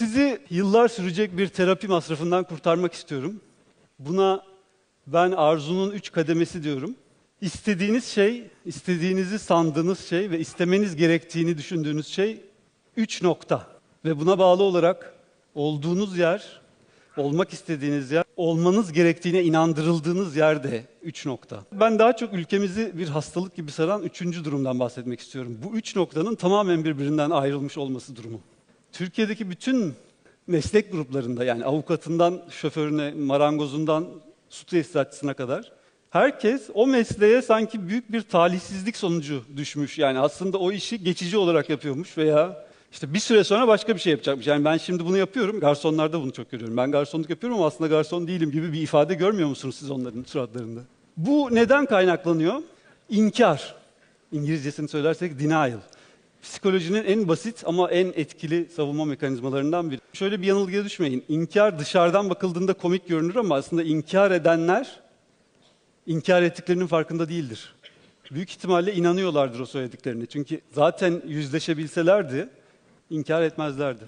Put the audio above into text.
Sizi yıllar sürecek bir terapi masrafından kurtarmak istiyorum. Buna ben arzunun üç kademesi diyorum. İstediğiniz şey, istediğinizi sandığınız şey ve istemeniz gerektiğini düşündüğünüz şey üç nokta. Ve buna bağlı olarak olduğunuz yer, olmak istediğiniz yer, olmanız gerektiğine inandırıldığınız yerde üç nokta. Ben daha çok ülkemizi bir hastalık gibi saran üçüncü durumdan bahsetmek istiyorum. Bu üç noktanın tamamen birbirinden ayrılmış olması durumu. Türkiye'deki bütün meslek gruplarında yani avukatından şoförüne, marangozundan su tesisatçısına kadar herkes o mesleğe sanki büyük bir talihsizlik sonucu düşmüş. Yani aslında o işi geçici olarak yapıyormuş veya işte bir süre sonra başka bir şey yapacakmış. Yani ben şimdi bunu yapıyorum. Garsonlarda bunu çok görüyorum. Ben garsonluk yapıyorum ama aslında garson değilim gibi bir ifade görmüyor musunuz siz onların suratlarında? Bu neden kaynaklanıyor? İnkar. İngilizcesini söylersek denial. Psikolojinin en basit ama en etkili savunma mekanizmalarından biri. Şöyle bir yanılgıya düşmeyin. İnkar dışarıdan bakıldığında komik görünür ama aslında inkar edenler inkar ettiklerinin farkında değildir. Büyük ihtimalle inanıyorlardır o söylediklerine. Çünkü zaten yüzleşebilselerdi inkar etmezlerdi.